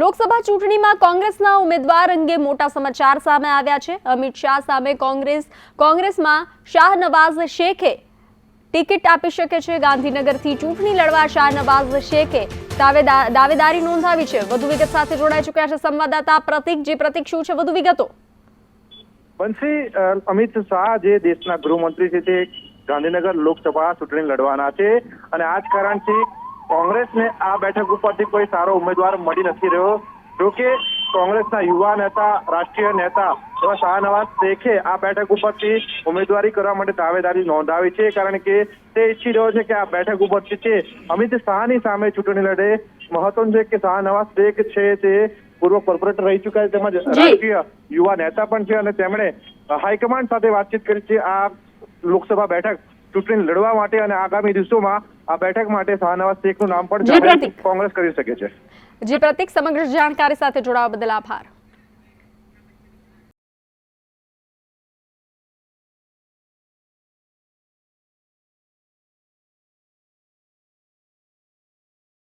લોકસભા ચૂંટણીમાં કોંગ્રેસના ઉમેદવાર અંગે મોટા સમાચાર સામે આવ્યા છે. અમિત શાહ સામે કોંગ્રેસ, કોંગ્રેસમાં શાહનવાઝ શેખે ટિકિટ આપી શકે છે. ગાંધીનગરથી ચૂંટણી લડવા શાહનવાઝ શેખે દાવેદારી નોંધાવી છે. વધુ વિગત સાથે જોડાઈ ચૂક્યા છે સંવાદદાતા પ્રતિક. જે પ્રતિક શું છે? વધુ વિગતો. બંસી અમિત શાહ જે દેશના ગૃહમંત્રી છે તે ગાંધીનગર લોકસભા ચૂંટણી લડવાના છે. અને આ જ કારણથી કોંગ્રેસને આ બેઠક ઉપરથી કોઈ સારો ઉમેદવાર મળી નથી રહ્યો. જોકે કોંગ્રેસના યુવા નેતા રાષ્ટ્રીય નેતા એવા શાહનવાઝ શેખે આ બેઠક ઉપરથી ઉમેદવારી કરવા માટે દાવેદારી નોંધાવી છે. કારણ કે તે ઈચ્છી રહ્યો છે કે આ બેઠક ઉપરથી તે અમિત શાહની સામે ચૂંટણી લડે. મહત્વનું છે કે શાહનવાઝ શેખ છે તે પૂર્વ કોર્પોરેટર રહી ચૂક્યા છે તેમજ રાષ્ટ્રીય યુવા નેતા પણ છે અને તેમણે હાઈકમાન્ડ સાથે વાતચીત કરી છે આ લોકસભા બેઠક ચૂંટણી લડવા માટે અને આગામી દિવસોમાં આ બેઠક માટે શાહનવાઝ શેખનું નામ પણ. કોંગ્રેસ કરી શકે છે જે પ્રતિક સમગ્ર જાણકારી સાથે જોડાવા બદલ આભાર